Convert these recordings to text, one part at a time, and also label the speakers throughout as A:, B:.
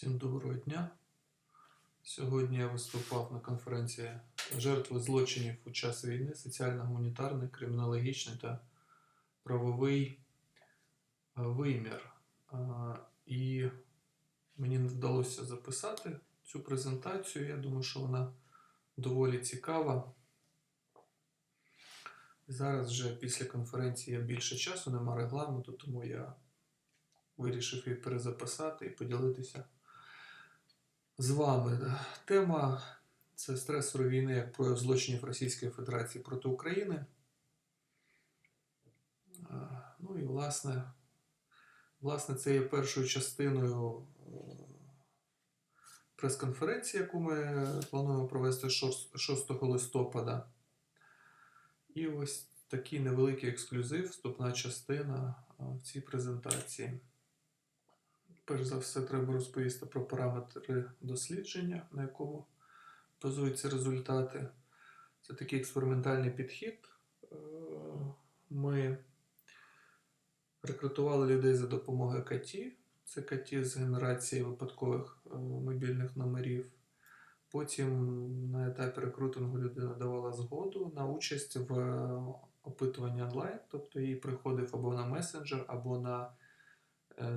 A: Всім доброго дня. Сьогодні я виступав на конференції жертви злочинів у час війни, соціально-гуманітарний, кримінологічний та правовий е, вимір. Е, І мені вдалося записати цю презентацію. Я думаю, що вона доволі цікава. Зараз вже після конференції є більше часу, нема регламенту, тому я вирішив її перезаписати і поділитися з вами. Тема це стресори війни як прояв злочинів Російської Федерації проти України. Ну і власне, власне, це є першою частиною е, прес-конференції, яку ми плануємо провести 6 6 листопада. І ось такий невеликий ексклюзив, вступна частина е, в цій презентації. Перш за все, треба розповісти про параметри дослідження, на якому базуються результати. Це такий експериментальний підхід. Е, Ми рекрутували людей за допомогою КАТІ. Це КАТІ з генерації випадкових е, мобільних номерів. Потім на етапі рекрутингу людина давала згоду на участь в опитуванні онлайн, тобто їй приходив або на месенджер, або на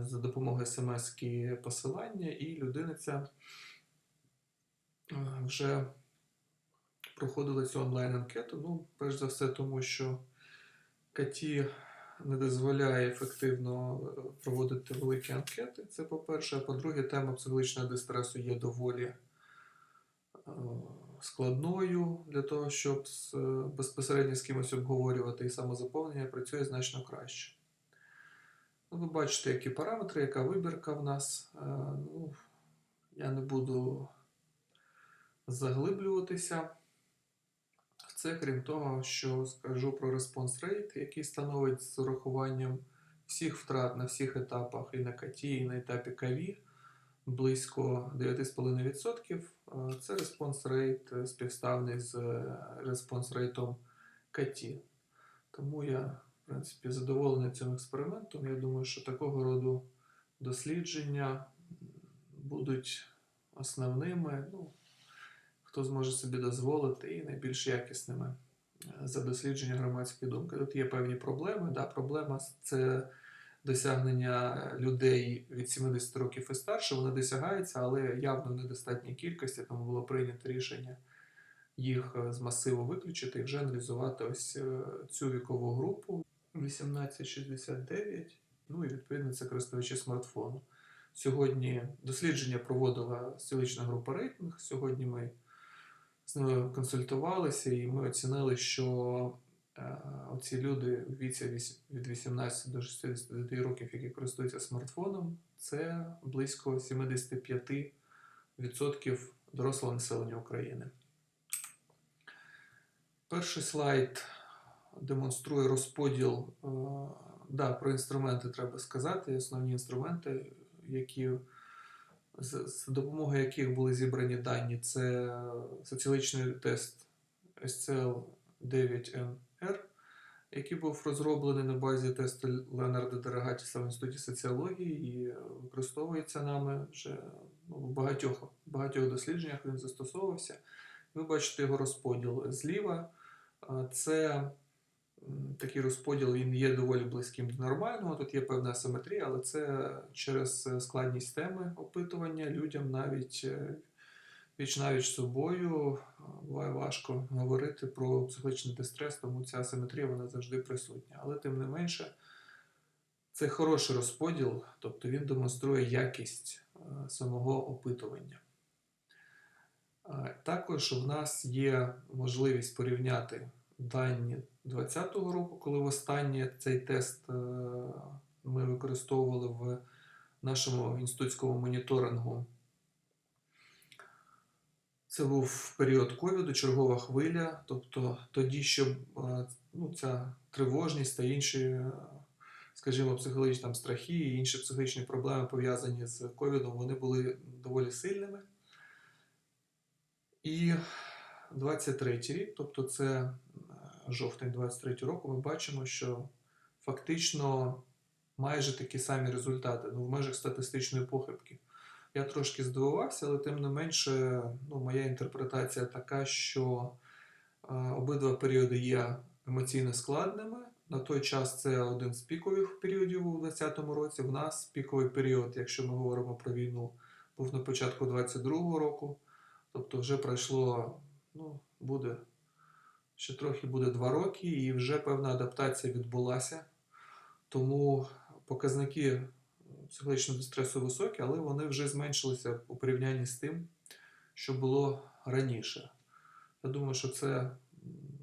A: за допомогою смс посилання, і людина ця е, вже проходила цю онлайн-анкету. Ну, перш за все, тому що КАТІ не дозволяє ефективно е, проводити великі анкети. Це по-перше. А по-друге, тема психологічного дистресу є доволі е, складною для того, щоб е, безпосередньо з кимось обговорювати і самозаповнення працює значно краще. Ви бачите, які параметри, яка вибірка в нас. Е, Ну, я не буду заглиблюватися це, крім того, що скажу про response rate, який становить з урахуванням всіх втрат на всіх етапах і на КАТІ, і на етапі КАВІ близько 9,5%. Е, Це response rate е, співставний з response rate КАТІ. Тому я, принципі, задоволений цим експериментом. Я думаю, що такого роду дослідження будуть основними. Ну, хто зможе собі дозволити, і найбільш якісними е, за дослідження громадської думки. Тут є певні проблеми. Да? Проблема це досягнення людей від 70 років і старше. Вони досягаються, але явно в недостатній кількості, тому було прийнято рішення їх е, з масиву виключити і вже аналізувати ось е, цю вікову групу 1869. Ну і відповідно це користувачі смартфону. Сьогодні дослідження проводила столична група рейтинг. Сьогодні ми з ними консультувалися, і ми оцінили, що е, оці люди в віці від 18 до 69 років, які користуються смартфоном, це близько 75% дорослого населення України. Перший слайд демонструє розподіл. е, Да, про інструменти треба сказати. Основні інструменти, які з, допомогою яких були зібрані дані, це соціологічний тест SCL-9NR, який був розроблений на базі тесту Леонарда Дерагатіса в Інституті соціології і використовується нами вже ну, в багатьох, багатьох дослідженнях він застосовувався. Ви бачите його розподіл зліва. Це м, такий розподіл він є доволі близьким до нормального. Тут є певна асиметрія, але це через е, складність теми опитування людям навіть е, віч навіть з собою е, буває важко говорити про психологічний дистрес, тому ця асиметрія вона завжди присутня. Але тим не менше, це хороший розподіл, тобто він демонструє якість е, самого опитування. Е, Також в нас є можливість порівняти дані 2020 року, коли востаннє цей тест е, ми використовували в нашому інститутському моніторингу. Це був період ковіду, чергова хвиля, тобто тоді, щоб е, ну, ця тривожність та інші, е, скажімо, психологічні там, страхи і інші психологічні проблеми пов'язані з ковідом, вони були доволі сильними. І 23 рік, тобто це жовтень 23 року, ми бачимо, що фактично майже такі самі результати, ну, в межах статистичної похибки. я трошки здивувався, але тим не менше, ну, моя інтерпретація така, що е, обидва періоди є емоційно складними. На той час це один з пікових періодів у 2020 році. В нас піковий період, якщо ми говоримо про війну, був на початку 2022 року. Тобто вже пройшло, ну, буде ще трохи буде два роки, і вже певна адаптація відбулася. Тому показники психологічного дистресу високі, але вони вже зменшилися у порівнянні з тим, що було раніше. Я думаю, що це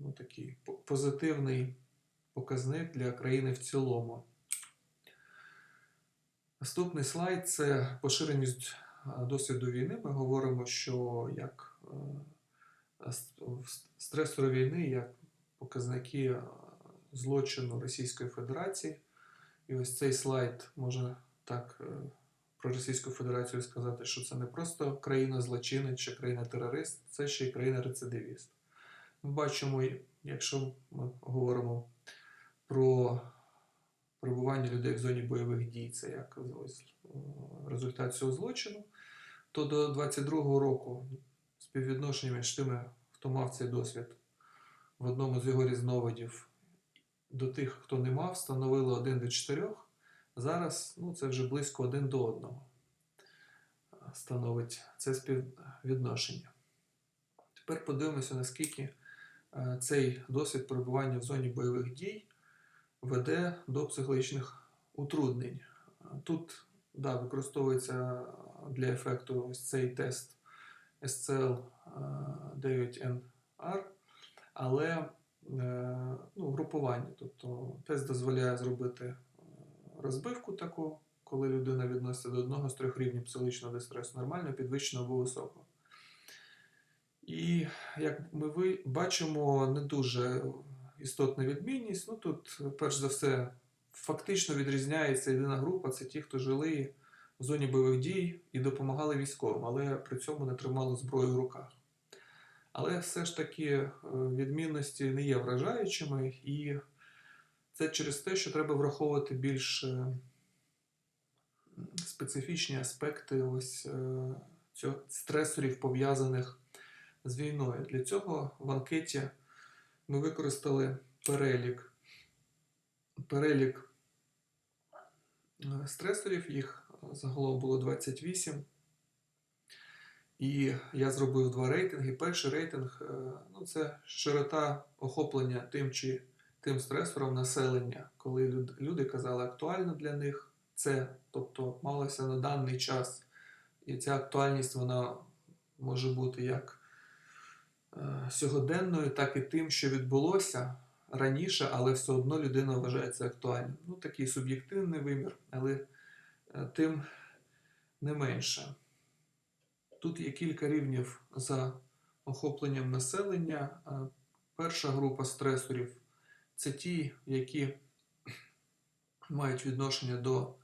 A: ну, такий позитивний показник для країни в цілому. Наступний слайд це поширеність досвіду війни. Ми говоримо, що як е, стресори війни, як показники е, злочину Російської Федерації. І ось цей слайд може так е, про Російську Федерацію сказати, що це не просто країна-злочинець чи країна-терорист, це ще й країна-рецидивіст. Ми бачимо, якщо ми говоримо про перебування людей в зоні бойових дій, це як ось, е, результат цього злочину, то до 22-го року співвідношення між тими, хто мав цей досвід в одному з його різновидів, до тих, хто не мав, становило 1 до 4. Зараз ну, це вже близько 1 до 1 становить це співвідношення. Тепер подивимося, наскільки е, цей досвід перебування в зоні бойових дій веде до психологічних утруднень. Тут да, використовується для ефекту ось цей тест SCL 9NR, але е, ну, групування. Тобто тест дозволяє зробити е, розбивку таку, коли людина відноситься до одного з трьох рівнів психологічного дистресу нормально, підвищеного або високого. І як ми бачимо, не дуже істотна відмінність. Ну тут, перш за все, фактично відрізняється єдина група це ті, хто жили в зоні бойових дій і допомагали військовим, але при цьому не тримали зброю в руках. Але все ж таки е, відмінності не є вражаючими, і це через те, що треба враховувати більш е, специфічні аспекти ось е, цього стресорів, пов'язаних з війною. Для цього в анкеті ми використали перелік, перелік стресорів, їх загалом було 28. І я зробив два рейтинги. Перший рейтинг е, ну, це широта охоплення тим чи тим стресором населення, коли люди казали актуально для них це, тобто малося на даний час. І ця актуальність вона може бути як е, сьогоденною, так і тим, що відбулося раніше, але все одно людина вважається актуальним. Ну, такий суб'єктивний вимір, але тим не менше. Тут є кілька рівнів за охопленням населення. Е, Перша група стресорів це ті, які мають відношення до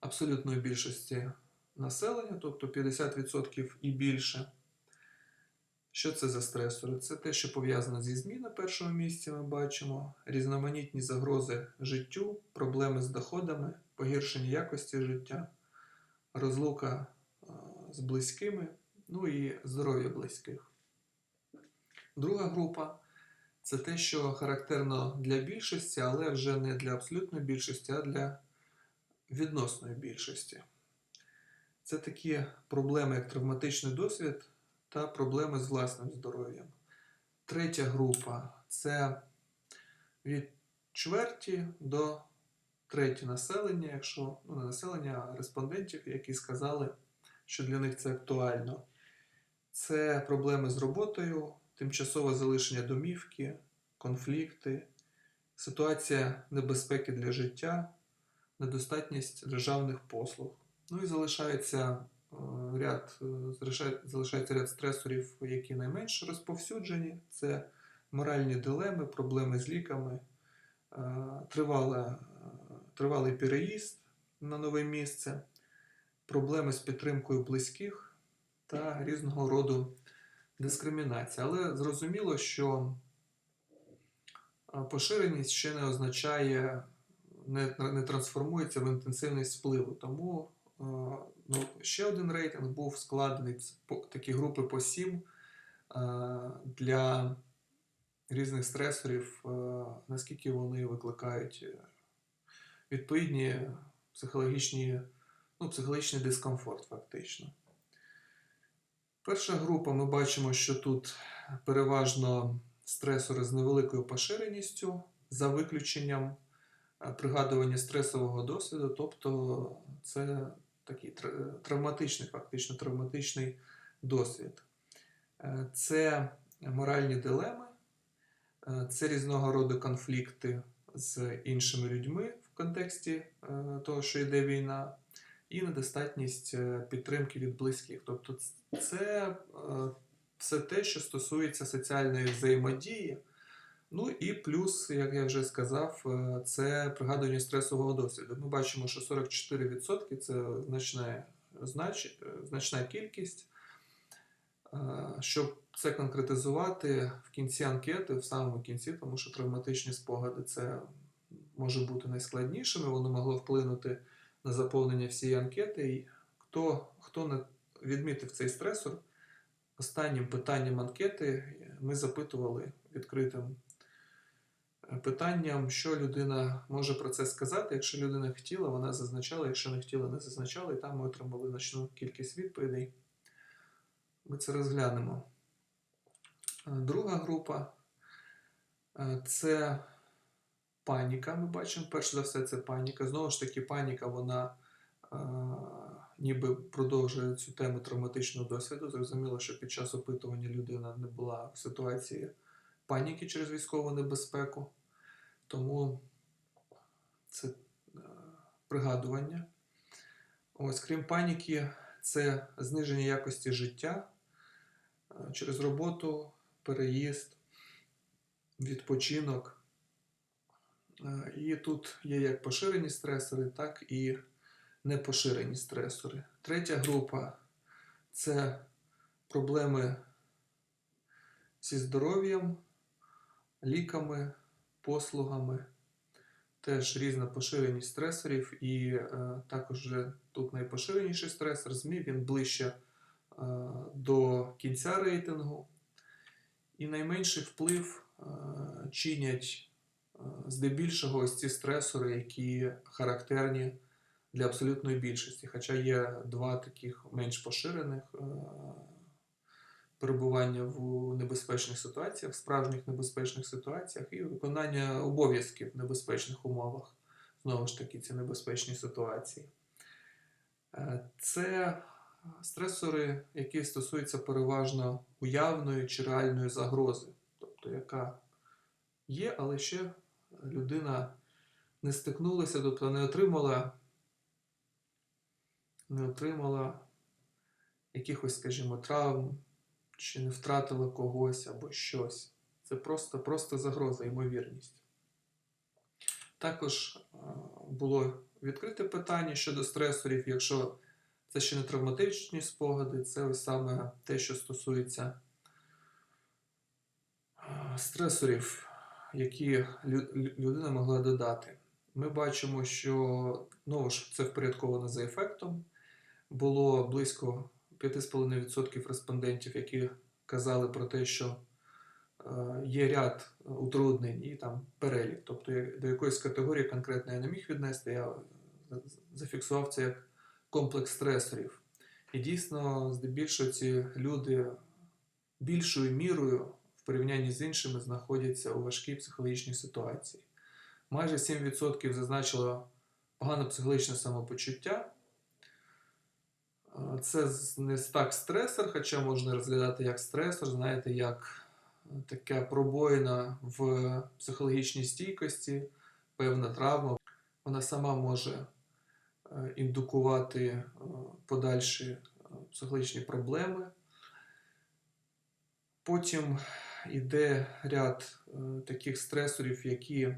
A: абсолютної більшості населення, тобто 50% і більше. Що це за стресори? Це те, що пов'язано зі ЗМІ на першому місці, ми бачимо, різноманітні загрози життю, проблеми з доходами, погіршення якості життя, розлука е, з близькими, ну і здоров'я близьких. Друга група це те, що характерно для більшості, але вже не для абсолютної більшості, а для відносної більшості. Це такі проблеми, як травматичний досвід та проблеми з власним здоров'ям. Третя група це від чверті до треті населення, якщо ну, не населення, а респондентів, які сказали, що для них це актуально. Це проблеми з роботою, тимчасове залишення домівки, конфлікти, ситуація небезпеки для життя, недостатність державних послуг. Ну і залишається е, ряд, е, залишається ряд стресорів, які найменш розповсюджені. Це моральні дилеми, проблеми з ліками, е, тривала, е, тривалий переїзд на нове місце, проблеми з підтримкою близьких та різного роду дискримінація. Але зрозуміло, що поширеність ще не означає, не, не трансформується в інтенсивність впливу. Тому Ну, ще один рейтинг був складений по такі групи по 7 для різних стресорів, наскільки вони викликають відповідні психологічні, ну, психологічний дискомфорт, фактично. Перша група ми бачимо, що тут переважно стресори з невеликою поширеністю, за виключенням е, пригадування стресового досвіду, тобто це такий травматичний, фактично травматичний досвід. Е, Це моральні дилеми, е, це різного роду конфлікти з іншими людьми контексті е, того, що йде війна, і недостатність е, підтримки від близьких. Тобто, це е, все те, що стосується соціальної взаємодії. Ну і плюс, як я вже сказав, це пригадування стресового досвіду. Ми бачимо, що 44% це значна, знач, значна кількість. Щоб це конкретизувати в кінці анкети, в самому кінці, тому що травматичні спогади це може бути найскладнішими, воно могло вплинути на заповнення всієї анкети. І хто, хто не відмітив цей стресор, останнім питанням анкети ми запитували відкритим е, питанням, що людина може про це сказати. Якщо людина хотіла, вона зазначала, якщо не хотіла, не зазначала, і там ми отримали значну кількість відповідей. Ми це розглянемо. Е, Друга група е, це паніка. Ми бачимо, перш за все, це паніка. Знову ж таки, паніка, вона е, ніби продовжує цю тему травматичного досвіду. Зрозуміло, що під час опитування людина не була в ситуації паніки через військову небезпеку. Тому це е, пригадування. Ось, крім паніки, це зниження якості життя е, через роботу, переїзд, відпочинок. Е, І тут є як поширені стресори, так і непоширені стресори. Третя група це проблеми зі здоров'ям, ліками, послугами, теж різна поширеність стресорів, і е, також вже тут найпоширеніший стресор ЗМІ, він ближче е, до кінця рейтингу. І найменший вплив е, чинять здебільшого ось ці стресори, які характерні для абсолютної більшості. Хоча є два таких менш поширених е, перебування в небезпечних ситуаціях, справжніх небезпечних ситуаціях і виконання обов'язків в небезпечних умовах. Знову ж таки, ці небезпечні ситуації. Е, Це стресори, які стосуються переважно уявної чи реальної загрози, тобто яка є, але ще людина не стикнулася, тобто не отримала, не отримала якихось, скажімо, травм, чи не втратила когось або щось. Це просто, просто загроза, ймовірність. Також е, було відкрите питання щодо стресорів, якщо це ще не травматичні спогади, це ось саме те, що стосується е, стресорів, які лю- лю- людина могла додати. Ми бачимо, що знову ж це впорядковано за ефектом. Було близько 5,5% респондентів, які казали про те, що е, є ряд утруднень і там перелік. Тобто до якоїсь категорії конкретно я не міг віднести, я зафіксував це як комплекс стресорів. І дійсно, здебільшого ці люди більшою мірою в порівнянні з іншими знаходяться у важкій психологічній ситуації. Майже 7% зазначило погане психологічне самопочуття. Е, Це не так стресор, хоча можна розглядати як стресор, знаєте, як е, така пробоїна в психологічній стійкості, певна травма. Вона сама може е, індукувати подальші психологічні проблеми. Потім йде ряд е, таких стресорів, які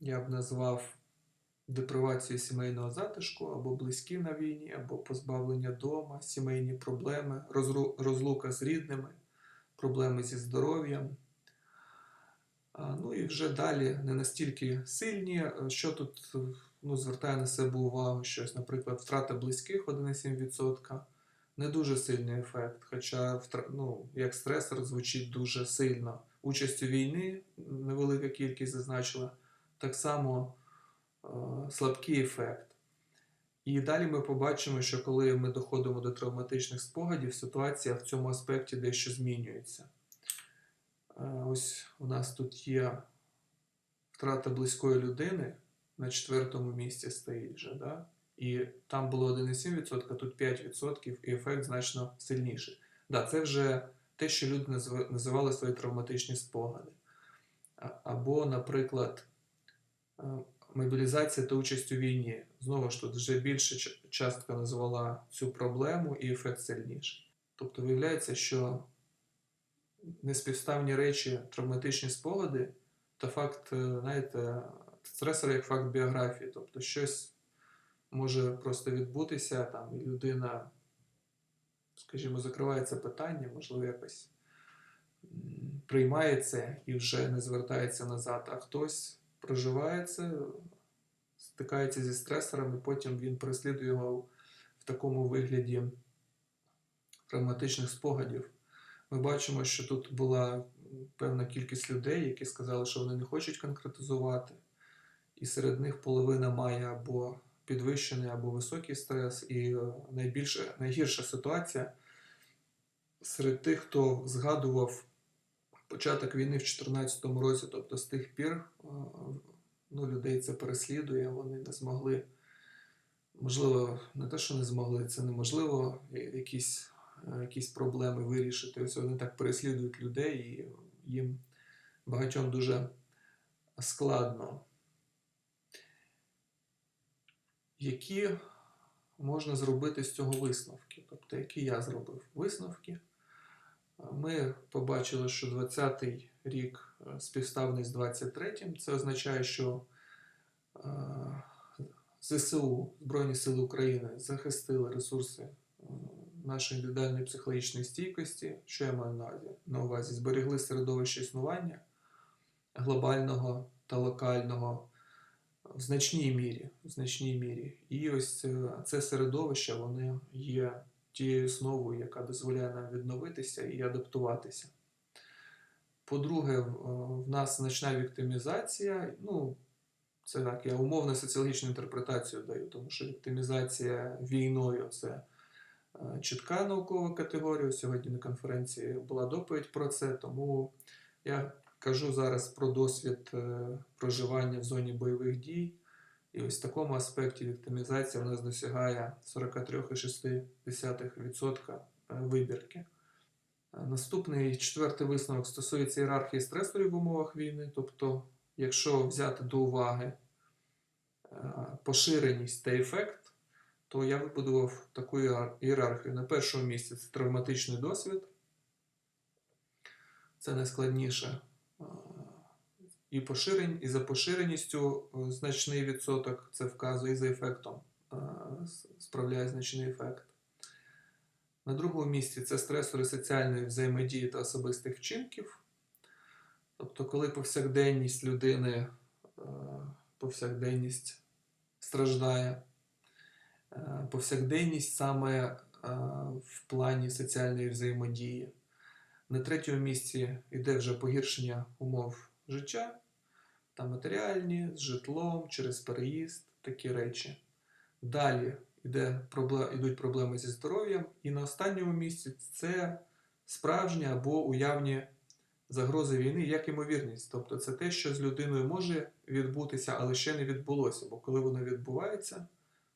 A: я б назвав депривацією сімейного затишку, або близькі на війні, або позбавлення дома, сімейні проблеми, розлука з рідними, проблеми зі здоров'ям. Ну і вже далі не настільки сильні. Е, Що тут ну, звертає на себе увагу щось, наприклад, втрата близьких 1,7%. Не дуже сильний ефект, хоча ну, як стресор звучить дуже сильно. Участь у війни невелика кількість зазначила, так само е, слабкий ефект. І далі ми побачимо, що коли ми доходимо до травматичних спогадів, ситуація в цьому аспекті дещо змінюється. Е, Ось у нас тут є втрата близької людини на четвертому місці стоїть вже, да? І там було 1,7%, тут 5%, і ефект значно сильніший. Да, це вже те, що люди називали свої травматичні спогади. Або, наприклад, е, мобілізація та участь у війні. Знову ж тут вже більша частка назвала цю проблему і ефект сильніший. Тобто виявляється, що неспівставні речі, травматичні спогади та факт, е, знаєте, стресор як факт біографії. Тобто щось може просто відбутися, там, і людина, скажімо, закриває це питання, можливо, якось приймає це і вже не звертається назад, а хтось проживає це, стикається зі стресором, і потім він переслідує його в такому вигляді травматичних спогадів. Ми бачимо, що тут була певна кількість людей, які сказали, що вони не хочуть конкретизувати, і серед них половина має або підвищений, або високий стрес, і е, найбільше, найгірша ситуація серед тих, хто згадував початок війни в 2014 році, тобто з тих пір е, ну, людей це переслідує, вони не змогли, можливо, не те, що не змогли, це неможливо, якісь, е, якісь проблеми вирішити. Ось вони так переслідують людей, і їм багатьом дуже складно. Які можна зробити з цього висновки? Тобто, які я зробив висновки? Ми побачили, що 20-й рік е, співставний з 23-м. Це означає, що е, ЗСУ, Збройні Сили України, захистили ресурси е, нашої індивідуальної психологічної стійкості. Що я маю на? На увазі? Зберегли середовище існування глобального та локального в значній мірі. В значній мірі. І ось е, це середовище воно є тією основою, яка дозволяє нам відновитися і адаптуватися. По-друге, в в нас значна віктимізація. Ну, це так, я умовно соціологічну інтерпретацію даю, тому що віктимізація війною це е, чітка наукова категорія. Сьогодні на конференції була доповідь про це, тому я кажу зараз про досвід е, проживання в зоні бойових дій. І ось в такому аспекті віктимізація в нас досягає 43,6% е, вибірки. Е, Наступний четвертий висновок стосується ієрархії стресорів в умовах війни. Тобто, якщо взяти до уваги поширеність та ефект, то я вибудував таку ієрархію. На першому місці це травматичний досвід. Це найскладніше. І поширень, і за поширеністю е, значний відсоток це вказує, і за ефектом е, справляє значний ефект. На другому місці це стресори соціальної взаємодії та особистих вчинків. Тобто, коли повсякденність людини, е, повсякденність страждає, повсякденність саме в плані соціальної взаємодії. На третьому місці йде вже погіршення умов життя, та матеріальні, з житлом, через переїзд, такі речі. Далі йде йдуть проблеми зі здоров'ям, і на останньому місці це справжні або уявні загрози війни, як імовірність. Тобто це те, що з людиною може відбутися, але ще не відбулося. Бо коли воно відбувається,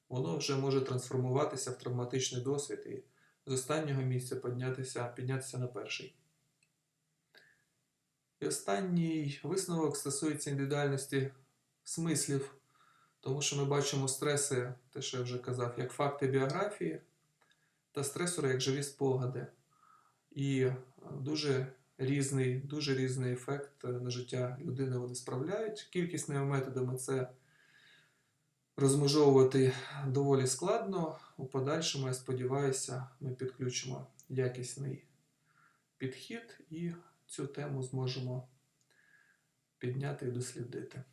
A: воно вже може трансформуватися в травматичний досвід і з останнього місця піднятися, піднятися на перший. І останній висновок стосується індивідуальності смислів, тому що ми бачимо стреси, те, що я вже казав, як факти біографії, та стресори як живі спогади. І е, дуже різний, дуже різний ефект е, на життя людини вони справляють. Кількісними методами це розмежовувати доволі складно. У подальшому, я сподіваюся, ми підключимо якісний підхід і цю тему зможемо підняти і дослідити.